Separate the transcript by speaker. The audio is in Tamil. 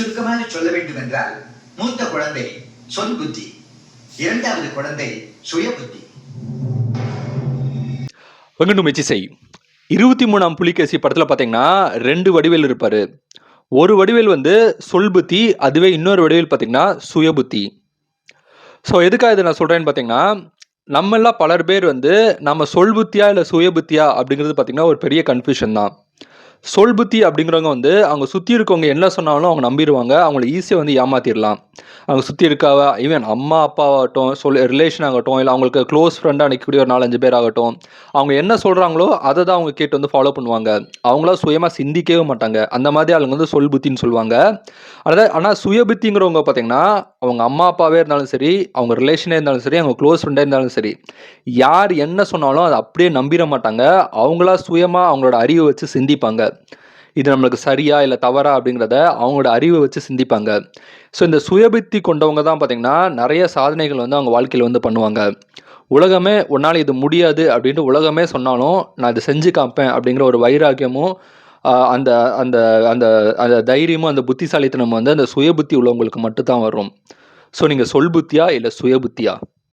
Speaker 1: சுருக்கமாக சொல்ல வேண்டும் என்றால் மூத்த குழந்தை சொல் புத்தி இரண்டாவது குழந்தை சுய புத்தி.
Speaker 2: வெங்கண்டு மெச்சிசை இருபத்தி மூணாம் புலிகேசி படத்தில் பார்த்தீங்கன்னா ரெண்டு வடிவேல் இருப்பார். ஒரு வடிவேல் வந்து சொல் புத்தி அதுவே இன்னொரு வடிவேல் பார்த்தீங்கன்னா சுய புத்தி. ஸோ எதுக்காக இதை நான் சொல்கிறேன்னு பார்த்தீங்கன்னா நம்மெல்லாம் பலர் பேர் வந்து நம்ம சொல் புத்தியா இல்லை சுய புத்தியா அப்படிங்கிறது பார்த்தீங்கன்னா ஒரு பெரிய கன்ஃபியூஷன் தான். சொல்புத்தி அப்படிங்கிறவங்க வந்து அவங்க சுற்றி இருக்கவங்க என்ன சொன்னாலும் அவங்க நம்பிடுவாங்க. அவங்கள ஈஸியாக வந்து ஏமாத்திடலாம். அவங்க சுற்றி இருக்காவ? ஈவன் அம்மா அப்பாவாகட்டும் சொல் ரிலேஷன் ஆகட்டும் இல்லை அவங்களுக்கு க்ளோஸ் ஃப்ரெண்டாக நிற்கக்கூடிய ஒரு நாலஞ்சு பேர் ஆகட்டும் அவங்க என்ன சொல்கிறாங்களோ அதை தான் அவங்க கேட்டு வந்து ஃபாலோ பண்ணுவாங்க. அவங்களா சுயமாக சிந்திக்கவே மாட்டாங்க. அந்த மாதிரி அவங்க வந்து சொல் புத்தின்னு சொல்லுவாங்க. அதாவது ஆனால் சுயபுத்திங்கிறவங்க பார்த்தீங்கன்னா அவங்க அம்மா அப்பாவே இருந்தாலும் சரி அவங்க ரிலேஷனே இருந்தாலும் சரி அவங்க க்ளோஸ் ஃப்ரெண்டாக இருந்தாலும் சரி யார் என்ன சொன்னாலும் அதை அப்படியே நம்பிட மாட்டாங்க. அவங்களா சுயமாக அவங்களோட அறிவை வச்சு சிந்திப்பாங்க. இது நம்மளுக்கு சரியா இல்லை தவறா அப்படிங்கிறத அவங்களோட அறிவை வச்சு சிந்திப்பாங்க. ஸோ இந்த சுயபித்தி கொண்டவங்க தான் பார்த்திங்கன்னா நிறைய சாதனைகள் வந்து அவங்க வாழ்க்கையில் வந்து பண்ணுவாங்க. உலகமே உன்னால் இது முடியாது அப்படின்ட்டு உலகமே சொன்னாலும் நான் இதை செஞ்சு காப்பேன் அப்படிங்கிற ஒரு வைராக்கியமும் அந்த அந்த அந்த அந்த தைரியமும் அந்த புத்திசாலித்தனம் வந்து அந்த சுயபுத்தி உள்ளவங்களுக்கு மட்டும்தான் வரும். ஸோ நீங்கள் சொல் புத்தியா இல்லை சுயபுத்தியா?